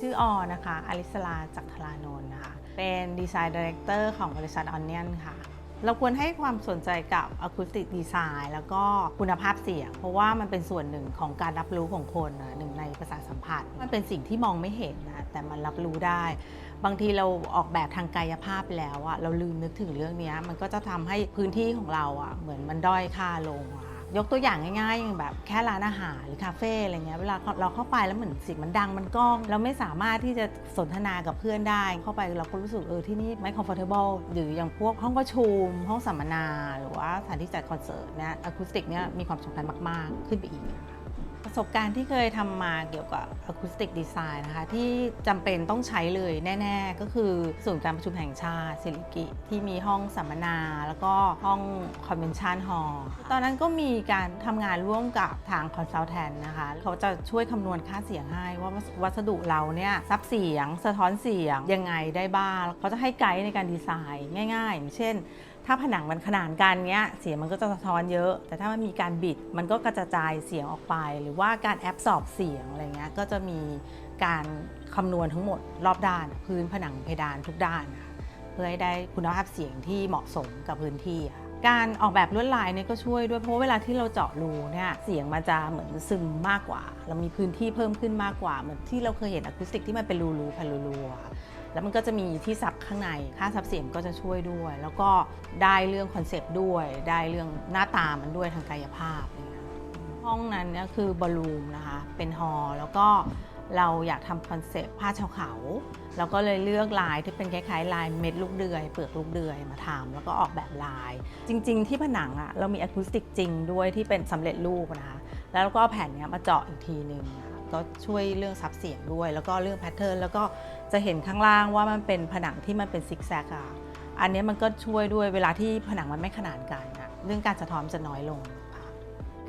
ชื่ออนะคะ อลิสลาจากทลานนท์นะคะ เป็นดีไซน์ดีเรคเตอร์ของบริษัทออนเนียนค่ะ เราควรให้ความสนใจกับอะคูสติกดีไซน์แล้วก็คุณภาพเสียง เพราะว่ามันเป็นส่วนหนึ่งของการรับรู้ของคนนะหนึ่งในประสาทสัมผัส มันเป็นสิ่งที่มองไม่เห็นนะแต่มันรับรู้ได้ บางทีเราออกแบบทางกายภาพไปแล้วอะเราลืมนึกถึงเรื่องนี้มันก็จะทำให้พื้นที่ของเราอะเหมือนมันด้อยค่าลงอะ ยกตัวอย่างง่ายๆอย่างแบบแค่ร้านอาหารหรือคาเฟ่อะไรเงี้ยเวลาเราเข้าไปแล้วเหมือนเสียงมันดังมันก้อง เราไม่สามารถที่จะสนทนากับเพื่อนได้ เข้าไปเราก็รู้สึกเออที่นี่ไม่ comfortable หรืออย่างพวกห้องประชุม ห้องสัมมนา หรือว่าสถานที่จัดคอนเสิร์ตเนี่ยอะคูสติกเนี่ยมีความสำคัญมาก ๆ ขึ้นไปอีก ประสบการณ์ที่เคยทำมาเกี่ยวกับอะคูสติกดีไซน์นะคะ ที่จำเป็นต้องใช้เลยแน่ ๆ ก็คือศูนย์การประชุมแห่งชาติสิริกิที่มีห้องสัมมนา แล้วก็ห้องคอนเวนชั่นฮอลล์ตอนนั้นก็มีการทำงานร่วมกับทางคอนซัลแทนนะคะ เขาจะช่วยคำนวณค่าเสียงให้ว่าวัสดุเราเนี่ยซับเสียง สะท้อนเสียงยังไงได้บ้างเขาจะให้ไกด์ในการดีไซน์ง่าย ๆ เช่น ถ้าผนังมันขนานกันเนี้ยเสียงมันก็จะสะท้อนเยอะ แต่ถ้ามันมีการบิดมันก็กระจายเสียงออกไป หรือว่าการแอบสอบเสียงอะไรเงี้ยก็จะมีการคำนวณทั้งหมดรอบด้าน พื้นผนังเพดานทุกด้าน เพื่อให้ได้คุณภาพเสียงที่เหมาะสมกับพื้นที่อะการออกแบบลวดลายเนี่ยก็ช่วยด้วยเพราะเวลาที่เราเจาะรูเนี่ยเสียงมันจะเหมือนซึมมากกว่า เรามีพื้นที่เพิ่มขึ้นมากกว่า เหมือนที่เราเคยเห็นอะคูสติกที่มันเป็นรูๆพันรูๆ แล้วมันก็จะมีที่ซับข้างในค่าซับเสียงก็จะช่วยด้วย แล้วก็ได้เรื่องคอนเซปต์ด้วย ได้เรื่องหน้าตามันด้วยทางกายภาพห้องนั้นเนี่ยคือบอลลูมนะคะ เป็นฮอลล์แล้วก็เราอยากทำคอนเซปต์ผ้าชาวเขา เราก็เลยเลือกลายที่เป็นคล้ายๆ ลายเม็ดลูกเดือย เปลือกลูกเดือยมาทำแล้วก็ออกแบบลาย จริง ๆ ที่ผนังอะเรามีอะคูสติกจริงด้วยที่เป็นสำเร็จรูปนะคะ แล้วเราก็เอาแผ่นเนี้ยมาเจาะอีกทีหนึ่งก็ช่วยเรื่องซับเสียงด้วย แล้วก็เรื่องแพทเทิร์นแล้วก็ จะเห็นข้างล่างว่ามันเป็นผนังที่มันเป็นซิกแซกอะอันนี้มันก็ช่วยด้วยเวลาที่ผนังมันไม่ขนานกันอะเรื่องการสะท้อนจะน้อยลงค่ะ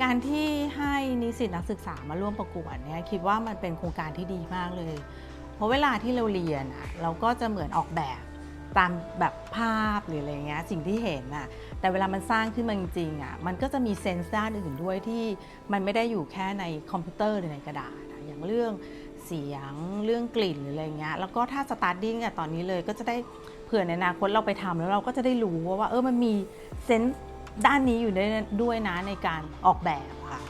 การที่ให้นิสิตนักศึกษามาร่วมประกวดเนี่ยคิดว่ามันเป็นโครงการที่ดีมากเลย เพราะเวลาที่เราเรียนอะเราก็จะเหมือนออกแบบตามแบบภาพหรืออะไรเงี้ยสิ่งที่เห็นอะแต่เวลามันสร้างขึ้นมาจริงๆอะมันก็จะมีเซนส์ด้านอื่นด้วยที่มันไม่ได้อยู่แค่ในคอมพิวเตอร์หรือในกระดาษอย่างเรื่อง เสียงเรื่องกลิ่นหรืออะไรเงี้ยแล้วก็ถ้าสตาร์ทดิ้งอะตอนนี้เลยก็จะได้เผื่อในอนาคตเราไปทำแล้วเราก็จะได้รู้ว่าว่าเออมันมีเซนส์ด้านนี้อยู่ด้วยด้วยนะในการออกแบบค่ะ